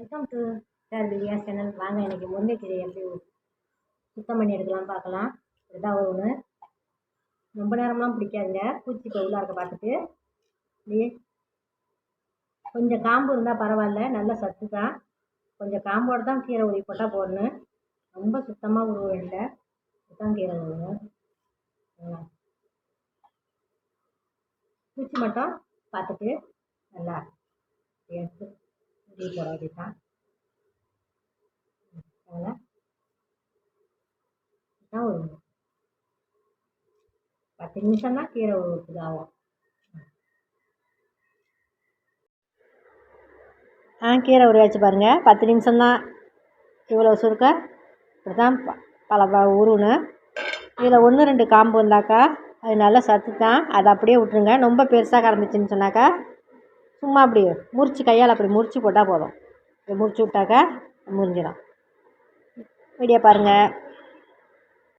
Welcome to sir Priya channel வாங்க இன்றைக்கி முருங்கைக்கீரை எப்படி சுத்தம் பண்ணி எடுக்கலாம் பார்க்கலாம். இதுதான் ஒன்று ரொம்ப நேரம்லாம் பிடிக்காதுங்க. பூச்சி இப்போ இருக்க பார்த்துட்டு. கொஞ்சம் காம்பு இருந்தால் பரவாயில்ல. நல்ல சத்து தான். கொஞ்சம் காம்போடு தான் கீரை உருவி போட்டால் போடணும் ரொம்ப சுத்தமாக உருவ இல்லை. இதுதான் கீரை உருவணும் பூச்சி மட்டும் பார்த்துட்டு நல்லா எடுத்து டீ போட ஒரு பத்து நிமிஷம் தான் கீரை ஒரு ஆகும். ஆ கீரை உருவாச்சு பாருங்கள் பத்து நிமிஷம்தான் இவ்வளோ சுருக்க. இப்படி தான் ப பல ப உருவணும். இதில் ஒன்று ரெண்டு காம்பு வந்தாக்கா அது நல்லா சத்து தான் அதை அப்படியே விட்ருங்க ரொம்ப பெருசாக கறந்துச்சுன்னு சொன்னாக்கா சும்மா அப்படி முறிச்சு கையால் அப்படி முறிச்சு போட்டால் போதும். முறிச்சு விட்டாக்கா முறிஞ்சிடும். வீடியோ பாருங்கள்